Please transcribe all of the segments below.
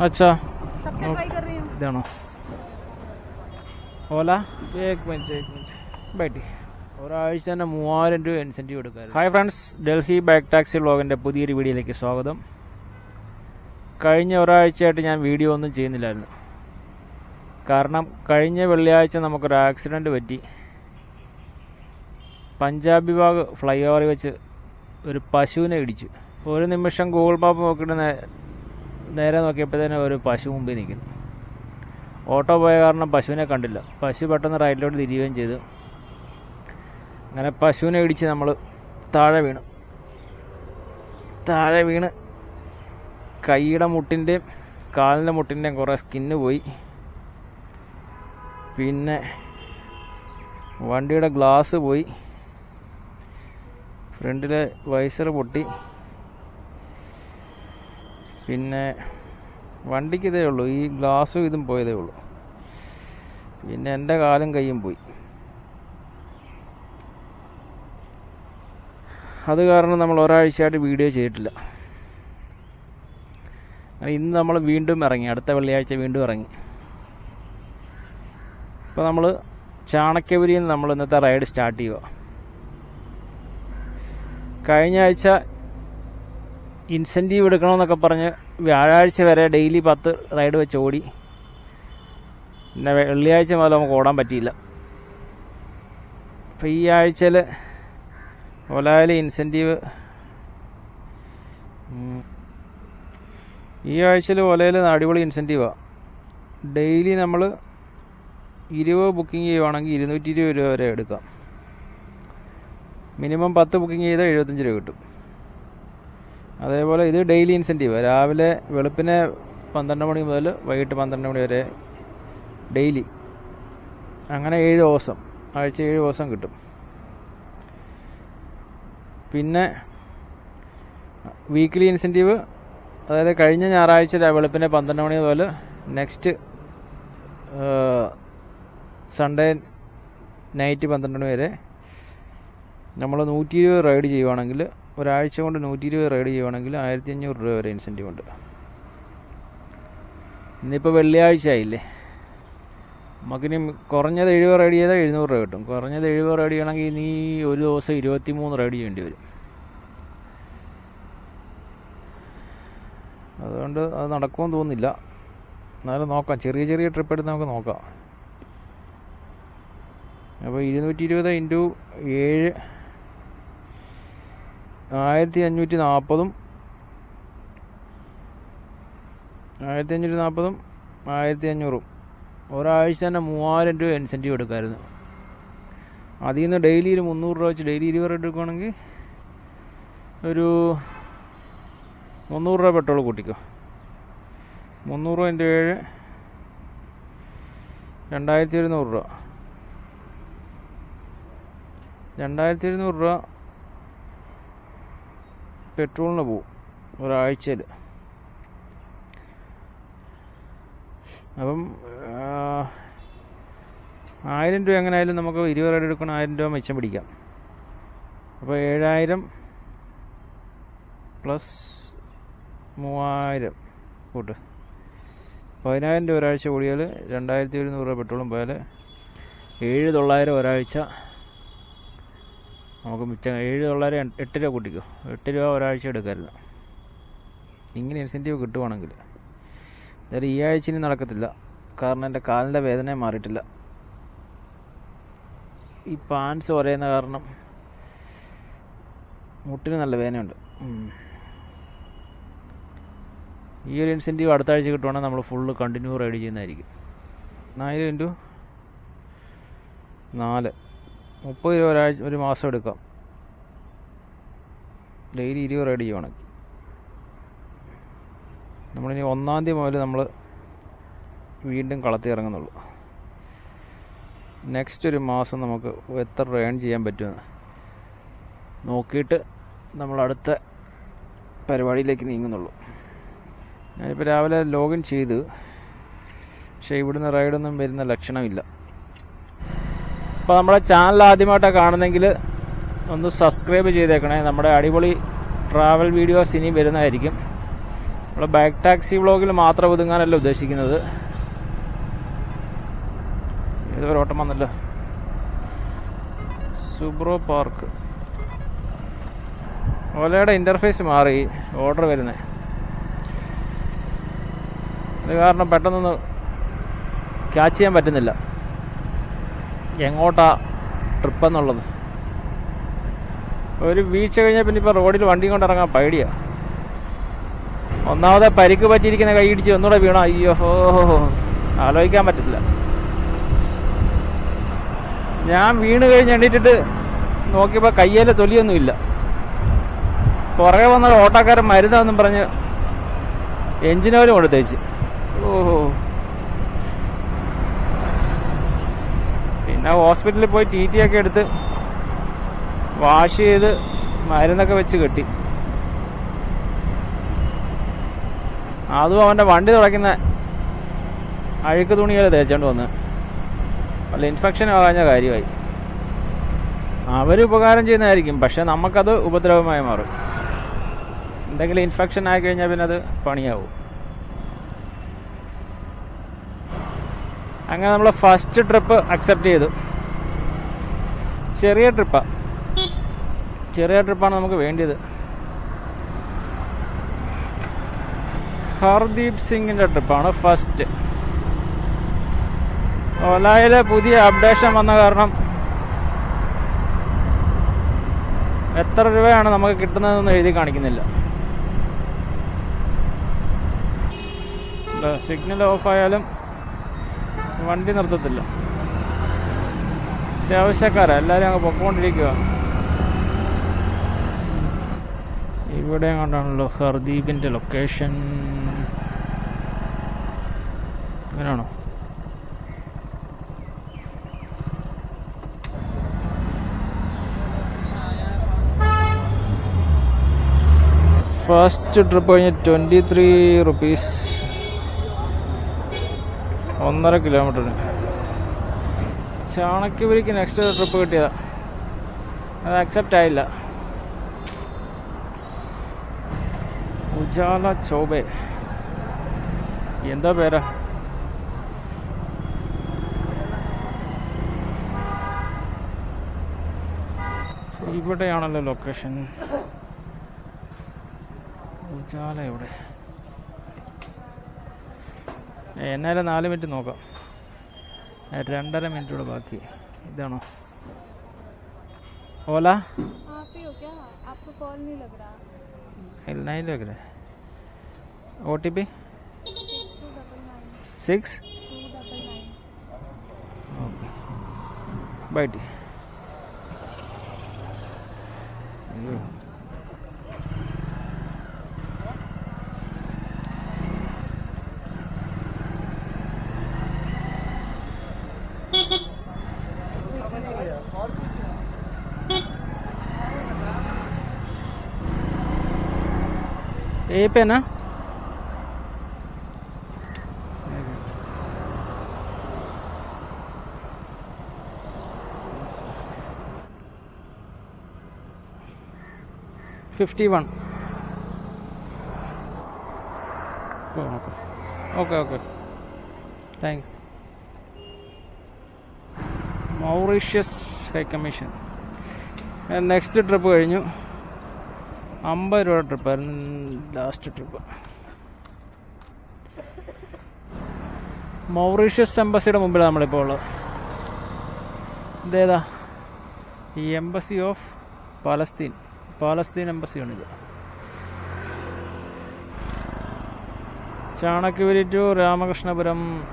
अच्छा सबसे ट्राई कर रही हूँ ഇതാണോ ഓല ഏക് മിനിറ്റ് ഏക് മിനിറ്റ് ബൈറ്റി ഒരാഴ്ച തന്നെ മൂവായിരം രൂപ ഇൻസെൻറ്റീവ് എടുക്കാറ് hi friends Delhi bike taxi വ്ളോഗിൻ്റെ പുതിയൊരു വീഡിയോയിലേക്ക് സ്വാഗതം കഴിഞ്ഞ ഒരാഴ്ചയായിട്ട് ഞാൻ വീഡിയോ ഒന്നും ചെയ്യുന്നില്ലായിരുന്നു കാരണം കഴിഞ്ഞ വെള്ളിയാഴ്ച നമുക്കൊരു ആക്സിഡൻറ്റ് പറ്റി പഞ്ചാബ് ബാഗ് ഫ്ലൈ ഓവറിൽ വെച്ച് ഒരു പശുവിനെ ഇടിച്ചു ഒരു നിമിഷം ഗൂഗിൾ മാപ്പ് നോക്കിയിട്ട് നേ- നേരെ നോക്കിയപ്പോഴത്തേനും ഒരു പശു മുമ്പിൽ നിൽക്കുന്നു ഓട്ടോ പോയ കാരണം പശുവിനെ കണ്ടില്ല. പശു പെട്ടെന്ന് റൈറ്റിലോട്ട് തിരിയുകയും ചെയ്തു. അങ്ങനെ പശുവിനെ ഇടിച്ച് നമ്മൾ താഴെ വീണു. താഴെ വീണ് കൈയുടെ മുട്ടിന്റെയും കാലിന്റെ മുട്ടിന്റെയും കുറേ സ്കിന്ന് പോയി. പിന്നെ വണ്ടിയുടെ ഗ്ലാസ് പോയി. ഫ്രണ്ടിലെ വൈസർ പൊട്ടി. പിന്നെ വണ്ടിക്ക് ഇതേ ഉള്ളൂ. ഈ ഗ്ലാസ്സും ഇതും പോയതേ ഉള്ളൂ. പിന്നെ എന്റെ കാലും കയ്യും പോയി. അത് കാരണം നമ്മൾ ഒരാഴ്ചയായിട്ട് വീഡിയോ ചെയ്തിട്ടില്ല. ഇന്ന് നമ്മൾ വീണ്ടും ഇറങ്ങി. അടുത്ത വെള്ളിയാഴ്ച വീണ്ടും ഇറങ്ങി. ഇപ്പോൾ നമ്മൾ ചാണക്യപുരിയിൽ നിന്ന് നമ്മൾ ഇന്നത്തെ റൈഡ് സ്റ്റാർട്ട് ചെയ്യുക. കഴിഞ്ഞ ആഴ്ച ഇൻസെന്റീവ് എടുക്കണമെന്നൊക്കെ പറഞ്ഞ് വ്യാഴാഴ്ച വരെ ഡെയിലി പത്ത് റൈഡ് വെച്ച് ഓടി. പിന്നെ വെള്ളിയാഴ്ച മുതൽ നമുക്ക് ഓടാൻ പറ്റിയില്ല. അപ്പോൾ ഈ ആഴ്ചയിൽ ഓലായാലും ഇൻസെന്റീവ് ഈ ആഴ്ചയിൽ ഒലയിൽ അടിപൊളി ഇൻസെന്റീവാണ് ഡെയിലി നമ്മൾ ഇരുപത് ബുക്കിംഗ് ചെയ്യുവാണെങ്കിൽ ഇരുന്നൂറ്റി ഇരുപത് രൂപ വരെ എടുക്കാം. മിനിമം പത്ത് ബുക്കിംഗ് ചെയ്താൽ എഴുപത്തഞ്ച് രൂപ കിട്ടും. അതേപോലെ ഇത് ഡെയിലി ഇൻസെന്റീവ് രാവിലെ വെളുപ്പിനെ പന്ത്രണ്ട് മണി മുതൽ വൈകിട്ട് പന്ത്രണ്ട് മണി വരെ ഡെയിലി അങ്ങനെ ഏഴ് ദിവസം. ആഴ്ച ഏഴ് ദിവസം കിട്ടും. പിന്നെ വീക്ക്ലി ഇൻസെന്റീവ് അതായത് കഴിഞ്ഞ ഞായറാഴ്ച വെളുപ്പിനെ പന്ത്രണ്ട് മണി മുതൽ നെക്സ്റ്റ് സൺഡേ നൈറ്റ് പന്ത്രണ്ട് മണി വരെ നമ്മൾ നൂറ്റി ഇരുപത് റൈഡ് ചെയ്യുവാണെങ്കിൽ ഒരാഴ്ച കൊണ്ട് നൂറ്റി ഇരുപത് റൈഡ് ചെയ്യുവാണെങ്കിൽ ആയിരത്തി അഞ്ഞൂറ് രൂപ വരെ ഇൻസെന്റീവ് ഉണ്ട്. ഇന്നിപ്പോൾ വെള്ളിയാഴ്ച ആയില്ലേ? നമുക്കിനി കുറഞ്ഞത് എഴുപത് റൈഡ് ചെയ്താൽ എഴുന്നൂറ് രൂപ കിട്ടും. കുറഞ്ഞത് എഴുപത് റൈഡ് ചെയ്യണമെങ്കിൽ നീ ഒരു ദിവസം ഇരുപത്തി മൂന്ന് റൈഡ് ചെയ്യേണ്ടി വരും. അതുകൊണ്ട് അത് നടക്കുമെന്ന് തോന്നുന്നില്ല. എന്നാലും നോക്കാം. ചെറിയ ചെറിയ ട്രിപ്പ് എടുത്ത് നമുക്ക് നോക്കാം. അപ്പോൾ ഇരുന്നൂറ്റി ഇരുപത് ഇന്റു ഏഴ് ആയിരത്തി അഞ്ഞൂറ്റി നാൽപ്പതും ആയിരത്തി അഞ്ഞൂറ്റി നാൽപ്പതും ആയിരത്തി അഞ്ഞൂറും ഒരാഴ്ച തന്നെ മൂവായിരം രൂപ ഇൻസെന്റീവ് എടുക്കാമായിരുന്നു അതിൽ നിന്ന് ഡെയിലി ഒരു മുന്നൂറ് രൂപ വെച്ച് ഡെയിലി ഇരുപത് രൂപ എടുക്കുകയാണെങ്കിൽ ഒരു മുന്നൂറ് രൂപ പെട്രോൾ കൂട്ടിക്കോ. മുന്നൂറ് രൂപ എന്റെ ഏഴ് രണ്ടായിരത്തി ഒരുന്നൂറ് രൂപ. രണ്ടായിരത്തി ഇരുന്നൂറ് രൂപ പെട്രോളിന് പോവും ഒരാഴ്ചയിൽ. അപ്പം ആയിരം രൂപ എങ്ങനെ ആയാലും നമുക്ക് ഇരുപത് റൈഡ് എടുക്കണം ആയിരം രൂപ മെച്ചം പിടിക്കാം. അപ്പോൾ ഏഴായിരം പ്ലസ് മൂവായിരം കൂട്ട്. പതിനായിരം രൂപ ഒരാഴ്ച കൂടിയാൽ രണ്ടായിരത്തി ഒരുന്നൂറ് രൂപ പെട്രോളും പോയാൽ ഏഴ് തൊള്ളായിരം ഒരാഴ്ച നമുക്ക് മിച്ചം ഏഴ് തൊള്ളായിരം എട്ട് രൂപ കൂട്ടിക്കോ. എട്ട് രൂപ ഒരാഴ്ച എടുക്കാറില്ല. ഇങ്ങനെ ഇൻസെന്റീവ് കിട്ടുവാണെങ്കിൽ. എന്തായാലും ഈ ആഴ്ച ഇനി നടക്കത്തില്ല. കാരണം എന്റെ കാലിന്റെ വേദന മാറിയിട്ടില്ല. ഈ പാൻസ് പറയുന്ന കാരണം മുട്ടിന് നല്ല വേദനയുണ്ട്. ഈ ഒരു ഇൻസെന്റീവ് അടുത്ത ആഴ്ച കിട്ടുവാണെങ്കിൽ നമ്മൾ ഫുള്ള് കണ്ടിന്യൂ റൈഡ് ചെയ്യുന്നതായിരിക്കും. നാല് ഇന്റു നാല്. മുപ്പത് രൂപ ഒരാഴ്ച ഒരു മാസം എടുക്കാം. ഡെയിലി ഇരുപത് റൈഡ് ചെയ്യുവാണെങ്കിൽ. നമ്മളിനി ഒന്നാം തീയതി മുതൽ നമ്മൾ വീണ്ടും കളത്തി ഇറങ്ങുന്നുള്ളൂ. നെക്സ്റ്റ് ഒരു മാസം നമുക്ക് എത്ര റേൺ ചെയ്യാൻ പറ്റുമെന്ന് നോക്കിയിട്ട് നമ്മൾ അടുത്ത പരിപാടിയിലേക്ക് നീങ്ങുന്നുള്ളൂ. ഞാനിപ്പോൾ രാവിലെ ലോഗിൻ ചെയ്ത്. പക്ഷേ ഇവിടുന്ന് റൈഡൊന്നും വരുന്ന ലക്ഷണമില്ല. അപ്പോൾ നമ്മുടെ ചാനൽ ആദ്യമായിട്ടാണ് കാണുന്നെങ്കിൽ ഒന്ന് സബ്സ്ക്രൈബ് ചെയ്തേക്കണേ. നമ്മുടെ അടിപൊളി ട്രാവൽ വീഡിയോസ് ഇനി വരുന്നതായിരിക്കും. നമ്മൾ ബാക്ക് ടാക്സി വ്ളോഗിൽ മാത്രം ഒതുങ്ങാനല്ല ഉദ്ദേശിക്കുന്നത്. ഇതുവരെ ഓട്ടം വന്നല്ലോ. സുബ്രോ പാർക്ക് ഓലയുടെ ഇന്റർഫേസ് മാറി. ഓർഡർ വരുന്നത് അത് കാരണം പെട്ടെന്നൊന്ന് ക്യാച്ച് ചെയ്യാൻ പറ്റുന്നില്ല. എങ്ങോട്ടാ ട്രിപ്പ് എന്നുള്ളത്? ഒരു വീഴ്ച കഴിഞ്ഞാൽ പിന്നെ ഇപ്പോൾ റോഡിൽ വണ്ടി കൊണ്ട് ഇറങ്ങാൻ പേടിയാ. ഒന്നാമതെ പരിക്ക് പറ്റിയിരിക്കുന്ന കൈ ഇടിച്ച് ഒന്നുകൂടെ വീണ അയ്യോ ഹോ ഹോ. ആലോചിക്കാൻ പറ്റത്തില്ല. ഞാൻ വീണ് കഴിഞ്ഞ് എണീറ്റിട്ട് നോക്കിയപ്പോൾ കയ്യേലെ തൊലിയൊന്നുമില്ല. പുറകെ വന്ന ഓട്ടോക്കാരൻ മരുന്നാന്നും പറഞ്ഞ് എഞ്ചിനോലും കൊടുത്തേച്ച്. ഓഹോ. പിന്നെ ഹോസ്പിറ്റലിൽ പോയി ടി ടി ഒക്കെ എടുത്ത് വാഷ് ചെയ്ത് മരുന്നൊക്കെ വെച്ച് കെട്ടി. അതും അവന്റെ വണ്ടി തുടയ്ക്കുന്ന അഴുക്ക് തുണികൾ തേച്ചോണ്ട് വന്ന്. വല്ല ഇൻഫെക്ഷൻ ആകാഞ്ഞ കാര്യമായി. അവർ ഉപകാരം ചെയ്യുന്നതായിരിക്കും പക്ഷെ നമുക്കത് ഉപദ്രവമായി മാറും. എന്തെങ്കിലും ഇൻഫെക്ഷൻ ആയി കഴിഞ്ഞാൽ പിന്നെ അത് പണിയാവും. അങ്ങനെ നമ്മൾ ഫസ്റ്റ് ട്രിപ്പ് അക്സെപ്റ്റ് ചെയ്തു. ചെറിയ ട്രിപ്പാണ് ചെറിയ ട്രിപ്പാണ് നമുക്ക് വേണ്ടിയത്. ഹർദീപ് സിംഗിന്റെ ട്രിപ്പാണ് ഫസ്റ്റ് ഓലായിലെ പുതിയ അപ്ഡേഷൻ വന്ന കാരണം എത്ര രൂപയാണ് നമുക്ക് കിട്ടുന്നതെന്ന് എഴുതി കാണിക്കുന്നില്ല. സിഗ്നൽ ഓഫ് ആയാലും വണ്ടി നിർത്തത്തില്ല. അത്യാവശ്യക്കാരാ എല്ലാവരും അങ്ങ് പൊക്കോണ്ടിരിക്കുക ഇവിടെ കണ്ടാണല്ലോ ഹർദീപിന്റെ ലൊക്കേഷൻ അങ്ങനെയാണോ ഫസ്റ്റ് ട്രിപ്പ് കഴിഞ്ഞ് ട്വന്റി ത്രീ റുപ്പീസ് ഒന്നര കിലോമീറ്ററിന് ചാണക്യപുരിക്ക് നെക്സ്റ്റ് ട്രിപ്പ് കിട്ടിയതാണ് അത് അക്സെപ്റ്റ് ആയില്ല. ഉജാല ചോബെ. എന്താ പേരാ? ഇവിടെയാണല്ലോ ലൊക്കേഷൻ ഉജാല എവിടെ? എന്നാലും നാല് മിനിറ്റ് നോക്കാം രണ്ടര മിനിറ്റ് കൂടെ ബാക്കി ഇതാണോ ഓല आप ही हो क्या आपको कॉल नहीं लग रहा नहीं लग रहा O T P two double nine six two double nine बैठी ఏపేనా fifty one okay. Okay thank Mauritius high commission next trip കഴിഞ്ഞു. അമ്പത് രൂപ ട്രിപ്പായിരുന്നു ലാസ്റ്റ് ട്രിപ്പ് മൗറീഷ്യസ് എംബസിയുടെ മുമ്പിലാണ് നമ്മളിപ്പോൾ ഉള്ളത്. ഇതേതാ ഈ എംബസി ഓഫ് പാലസ്തീൻ. പാലസ്തീൻ എംബസിയാണിത് ചാണക്യവരി ടു രാമകൃഷ്ണപുരം.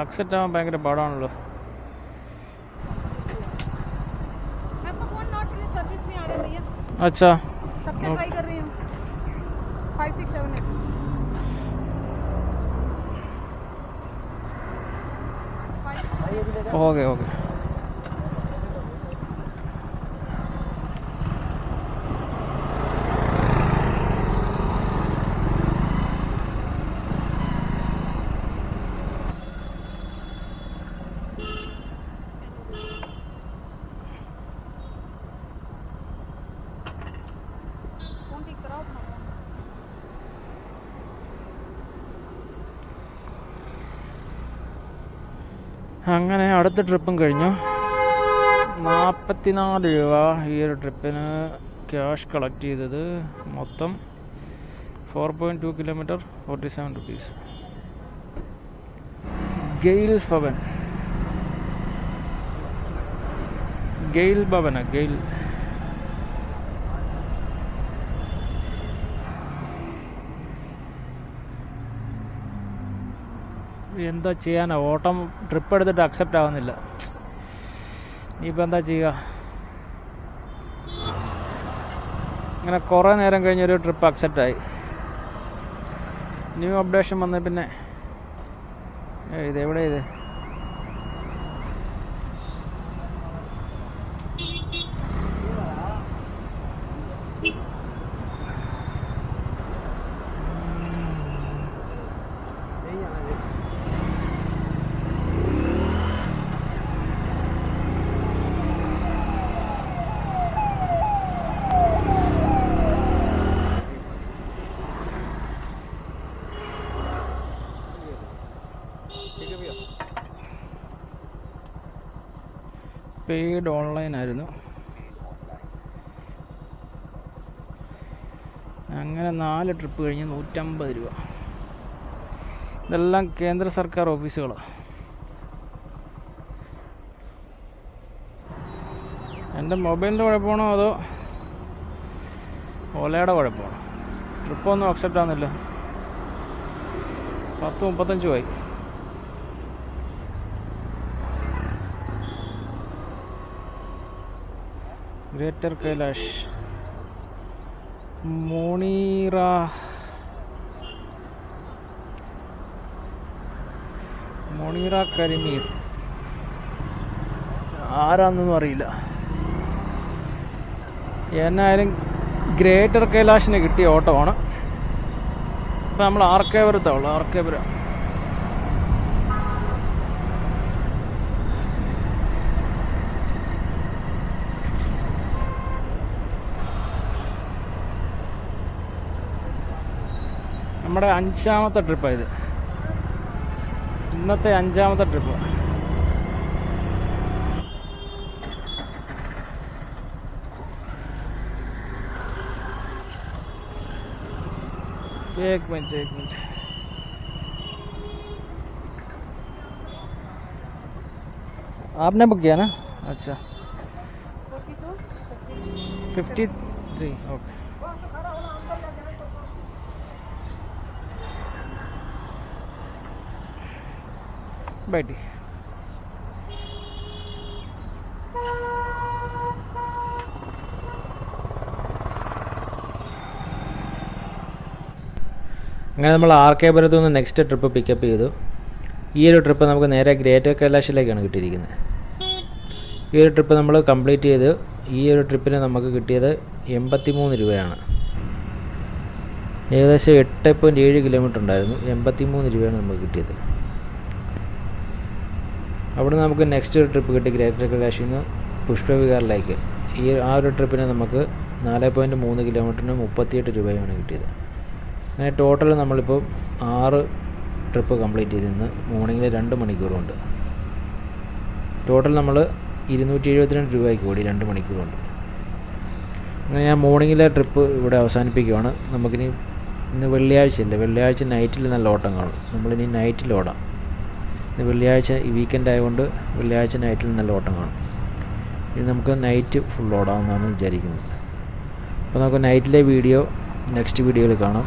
അക്സെപ്റ്റ് ആവാൻ ഭയങ്കര പാടാണല്ലോ. अच्छा। सबसे ट्राई कर रही हो। गए हो गए അങ്ങനെ അടുത്ത ട്രിപ്പും കഴിഞ്ഞു. നാൽപ്പത്തിനാല് രൂപ ഈ ഒരു ട്രിപ്പിന് ക്യാഷ് കളക്ട് ചെയ്തത് മൊത്തം four point two kilometre forty seven rupees GAIL Bhavan. GAIL ഭവന ഗെയിൽ. എന്താ ചെയ്യാനാ? ഓട്ടം ട്രിപ്പ് എടുത്തിട്ട് അക്സെപ്റ്റ് ആവുന്നില്ല. ഇനിയിപ്പോൾ എന്താ ചെയ്യുക ഇങ്ങനെ കുറേ നേരം കഴിഞ്ഞൊരു ട്രിപ്പ് അക്സെപ്റ്റ് ആയി. ന്യൂ അപ്ഡേഷൻ വന്ന പിന്നെ. ഇതെവിടെ ഇത് എവിടെ ഇത് പെയ്ഡ് ഓൺലൈൻ ആയിരുന്നു. അങ്ങനെ നാല് ട്രിപ്പ് കഴിഞ്ഞ് നൂറ്റമ്പത് രൂപ. ഇതെല്ലാം കേന്ദ്ര സർക്കാർ ഓഫീസുകളാണ് എന്റെ മൊബൈലിന്റെ കുഴപ്പമാണോ അതോ ഓലയുടെ കുഴപ്പമാണോ? ട്രിപ്പൊന്നും അക്സെപ്റ്റ് ആവുന്നില്ല. പത്ത് മുപ്പത്തഞ്ച് പോയി. ഗ്രേറ്റർ കൈലാഷ്. മോണീറ. മോണീറ കരിമീർ. ആരാന്നൊന്നും അറിയില്ല. എന്നായാലും ഗ്രേറ്റർ കൈലാഷിന് കിട്ടിയ ഓട്ടമാണ്. ഇപ്പം നമ്മൾ ആർക്കേപുരത്തുള്ളു ആർക്കേപുരം. നമ്മുടെ അഞ്ചാമത്തെ ട്രിപ്പാണ് ഇത് ഇന്നത്തെ അഞ്ചാമത്തെ ട്രിപ്പ് एक मिनट एक मिनट आपने बुक किया ना अच्छा फिफ्टी थ्री ओके बैठी അങ്ങനെ നമ്മൾ ആർ കെ പുരത്തു നിന്ന് നെക്സ്റ്റ് ട്രിപ്പ് പിക്കപ്പ് ചെയ്തു. ഈ ഒരു ട്രിപ്പ് നമുക്ക് നേരെ ഗ്രേറ്റർ കൈലാഷിലേക്കാണ് കിട്ടിയിരിക്കുന്നത്. ഈ ഒരു ട്രിപ്പ് നമ്മൾ കംപ്ലീറ്റ് ചെയ്ത് ഈ ഒരു ട്രിപ്പിന് നമുക്ക് കിട്ടിയത് എൺപത്തി മൂന്ന് രൂപയാണ്. ഏകദേശം എട്ട് പോയിന്റ് ഏഴ് കിലോമീറ്റർ ഉണ്ടായിരുന്നു. എൺപത്തി മൂന്ന് രൂപയാണ് നമുക്ക് കിട്ടിയത്. അവിടെ നമുക്ക് നെക്സ്റ്റ് ട്രിപ്പ് കിട്ടി. ഗ്രേറ്റർ കൈലാഷിൽ നിന്ന് പുഷ്പവിഹാറിലേക്ക് ഈ ആ ഒരു ട്രിപ്പിന് നമുക്ക് നാല് പോയിന്റ് മൂന്ന് കിലോമീറ്ററിന് മുപ്പത്തിയെട്ട് രൂപയാണ് കിട്ടിയത്. അങ്ങനെ ടോട്ടൽ നമ്മളിപ്പോൾ ആറ് ട്രിപ്പ് കംപ്ലീറ്റ് ചെയ്ത് മോർണിംഗിൽ രണ്ട് മണിക്കൂറുണ്ട്. ടോട്ടൽ നമ്മൾ ഇരുന്നൂറ്റി എഴുപത്തിരണ്ട് രൂപയ്ക്ക് കൂടി രണ്ട് മണിക്കൂറുണ്ട്. അങ്ങനെ ഞാൻ മോർണിംഗിലെ ട്രിപ്പ് ഇവിടെ അവസാനിപ്പിക്കുകയാണ് നമുക്കിനി ഇന്ന് വെള്ളിയാഴ്ച ഇല്ല? വെള്ളിയാഴ്ച നൈറ്റിൽ നല്ല ഓട്ടം കാണും. നമ്മളിനി നൈറ്റിൽ ഓടാം. വെള്ളിയാഴ്ച ഈ വീക്കെൻഡ് ആയതുകൊണ്ട് വെള്ളിയാഴ്ച നൈറ്റിൽ നല്ല ഓട്ടം കാണും. ഇനി നമുക്ക് നൈറ്റ് ഫുൾ ഓടാമെന്നാണ് വിചാരിക്കുന്നത്. അപ്പോൾ നമുക്ക് നൈറ്റിലെ വീഡിയോ നെക്സ്റ്റ് വീഡിയോയിൽ കാണാം.